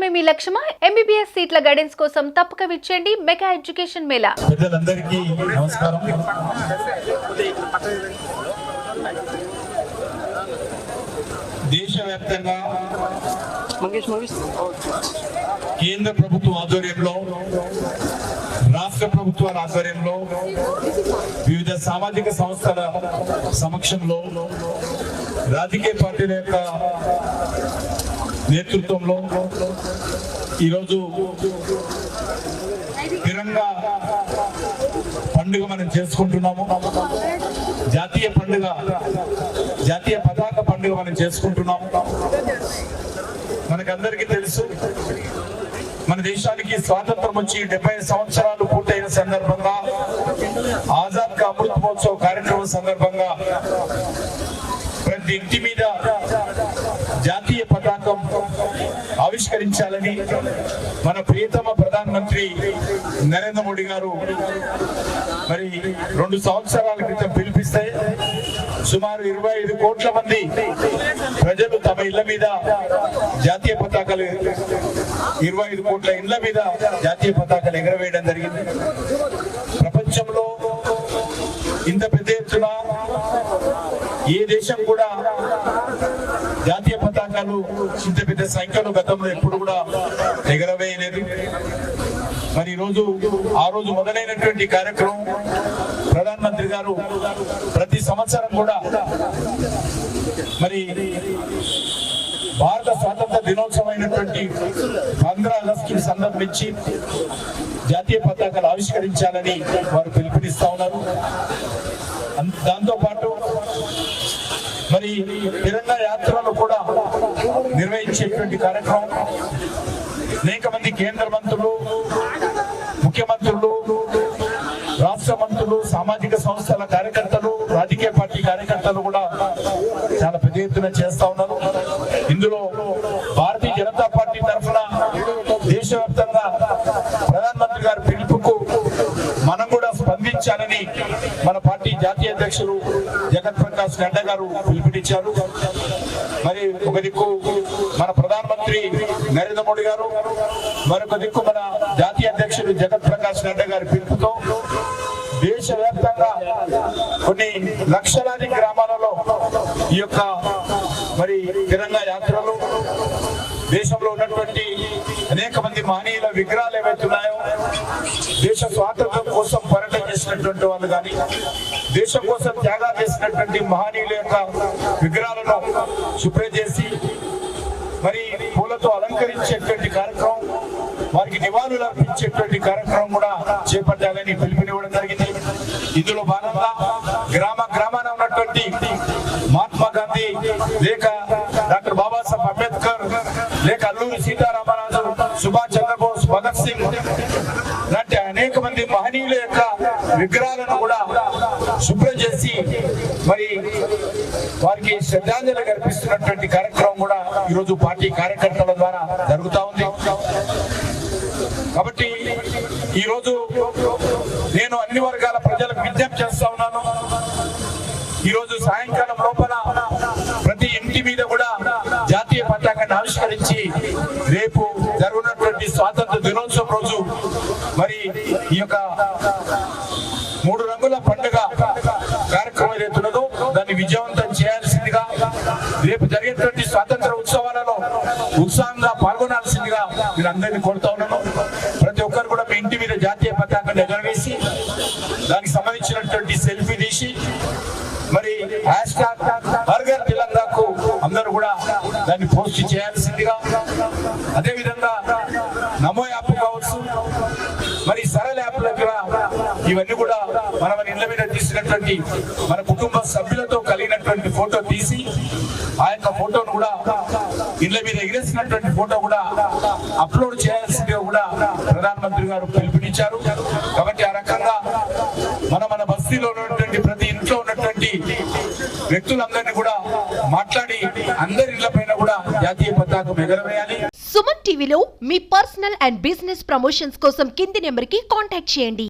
చదవడమే మీ లక్ష్యమా? MBBS సీట్ల guidance కోసం తప్పక విచ్చేయండి మెగా ఎడ్యుకేషన్ మేళా. నమస్కారం. దేశవ్యాప్తంగా కేంద్ర ప్రభుత్వం ఆధ్వర్యంలో రాష్ట్ర ప్రభుత్వాల ఆధ్వర్యంలో వివిధ సామాజిక సంస్థల సమక్షంలో రాజకీయ పార్టీల యొక్క నేతృత్వంలో ఈరోజు తిరంగా పండుగ మనం చేసుకుంటున్నాము. జాతీయ పండుగ జాతీయ పతాక పండుగ మనం చేసుకుంటున్నాము. మనకందరికీ తెలుసు మన దేశానికి స్వాతంత్రం వచ్చి డెబ్బై సంవత్సరాలు పూర్తయిన సందర్భంగా ఆజాద్ కా అమృత్ మహోత్సవ్ కార్యక్రమం సందర్భంగా ప్రతి ఇంటి మీద జాతీయ పతాకం ఆవిష్కరించాలని మన ప్రియతమ ప్రధానమంత్రి నరేంద్ర మోడీ గారు మరి రెండు సంవత్సరాల క్రితం పిలిపిస్తే సుమారు ఇరవై ఐదు కోట్ల మంది ప్రజలు తమ ఇళ్ళ మీద జాతీయ పతాకాలు ఇరవై ఐదు కోట్ల ఇళ్ళ మీద జాతీయ పతాకాలు ఎగరవేయడం జరిగింది. ప్రపంచంలో ఇంత పెద్ద ఎత్తున ఏ దేశం కూడా జాతీయ పతాకాలు ఇంత పెద్ద సంఖ్యలో గతంలో ఎప్పుడు కూడా ఎగరవేయలేదు. మరి ఈరోజు ఆ రోజు మొదలైనటువంటి కార్యక్రమం ప్రధానమంత్రి గారు ప్రతి సంవత్సరం కూడా మరి భారత స్వాతంత్ర దినోత్సవమైనటువంటి పంద్రా ఆగస్టు సందర్భించి జాతీయ పతాకాలు ఆవిష్కరించాలని వారు పిలుపునిస్తా ఉన్నారు. అన్- దాంతో పాటు మరి తిరంగా యాత్రలు కూడా నిర్వహించేటువంటి కార్యక్రమం. అనేక మంది కేంద్ర మంత్రులు ముఖ్యమంత్రులు రాష్ట్ర మంత్రులు సామాజిక సంస్థల కార్యకర్తలు రాజకీయ పార్టీ కార్యకర్తలు కూడా చాలా పెద్ద ఎత్తున చేస్తా ఉన్నారు. ఇందులో అధ్యక్షులు జగత్ ప్రకాష్ నడ్డా గారు పిలుపునిచ్చారు. మరి ఒక దిక్కు మన ప్రధానమంత్రి నరేంద్ర మోడీ గారు మరొక దిక్కు మన జాతీయ అధ్యక్షులు జగత్ ప్రకాష్ నడ్డా గారి పిలుపుతో దేశవ్యాప్తంగా కొన్ని లక్షలాది గ్రామాలలో ఈ యొక్క మరి తిరంగా యాత్రలు దేశంలో ఉన్నటువంటి అనేక మంది మహనీయుల విగ్రహాలు ఏవైతే ఉన్నాయో దేశ స్వాతంత్రం కోసం పోరాటం చేసినటువంటి వాళ్ళు కానీ దేశం కోసం త్యాగాలు చేసినటువంటి మహనీయుల యొక్క విగ్రహాలను శుభ్రం చేసి మరి పూలతో అలంకరించేటువంటి కార్యక్రమం వారికి నివాళులు అర్పించేటువంటి కార్యక్రమం కూడా చేపట్టాలని పిలుపునివ్వడం జరిగింది. ఇందులో భాగంగా గ్రామ గ్రామాన ఉన్నటువంటి మహాత్మా గాంధీ లేక డాక్టర్ బాబాసాహెబ్ అంబేద్కర్ లేక అల్లూరి సీత సుభాష్ చంద్రబోస్ భగత్ సింగ్ లాంటి అనేక మంది మహనీయుల యొక్క విగ్రహాలను కూడా శుభ్రం చేసి మరి వారికి శ్రద్ధాంజలి కల్పిస్తున్నటువంటి కార్యక్రమం కూడా ఈరోజు పార్టీ కార్యకర్తల ద్వారా జరుగుతూ ఉంది. కాబట్టి ఈరోజు నేను అన్ని వర్గాల ప్రజలకు విజ్ఞప్తి చేస్తా ఉన్నాను. ఈరోజు సాయంకాలం లోపల ప్రతి ఇంటి మీద కూడా జాతీయ పతాకాన్ని ఆవిష్కరించి రేపు జరుగుతున్నటువంటి స్వాతంత్ర దినోత్సవం రోజు మరి ఈ యొక్క మూడు రంగుల పండుగ కార్యక్రమం ఏదైతే ఉన్నదో దాన్ని విజయవంతం చేయాల్సిందిగా రేపు జరిగేటువంటి స్వాతంత్ర ఉత్సవాలలో ఉత్సాహంగా పాల్గొనాల్సిందిగా మీరు అందరినీ కోరుతా ఉన్నాను. ప్రతి ఒక్కరు కూడా మీ ఇంటి మీద జాతీయ పతాకాన్ని ఎగరవేసి దానికి సంబంధించినటువంటి సెల్ఫీ తీసి మరి హ్యాష్ ట్యాగ్ అందరూ కూడా దాన్ని పోస్ట్ చేయాల్సిందిగా అదే విధంగా నమో యాప్ కావచ్చు. మరి సరళ యాప్ దగ్గర ఇవన్నీ కూడా మన మన ఇళ్ళ మీద తీసినటువంటి మన కుటుంబ సభ్యులతో కలిగినటువంటి ఫోటో తీసి ఆ యొక్క ఫోటోను కూడా ఇళ్ళ మీద ఎగిరేసినటువంటి ఫోటో కూడా అప్లోడ్ చేయాల్సిందిగా కూడా ప్రధానమంత్రి గారు పిలుపునిచ్చారు. కాబట్టి ఆ రకంగా మన మన బస్తీలో ఉన్నటువంటి ప్రతి ఇంట్లో ఉన్నటువంటి వ్యక్తులందరినీ కూడా మాట్లాడి అందరి ఇళ్ళ కూడా జాతీయ పతాకం ఎగరవేయాలి. సుమన్ టీవీలో మీ పర్సనల్ అండ్ బిజినెస్ ప్రమోషన్స్ కోసం కింది నెంబర్కి కాంటాక్ట్ చేయండి.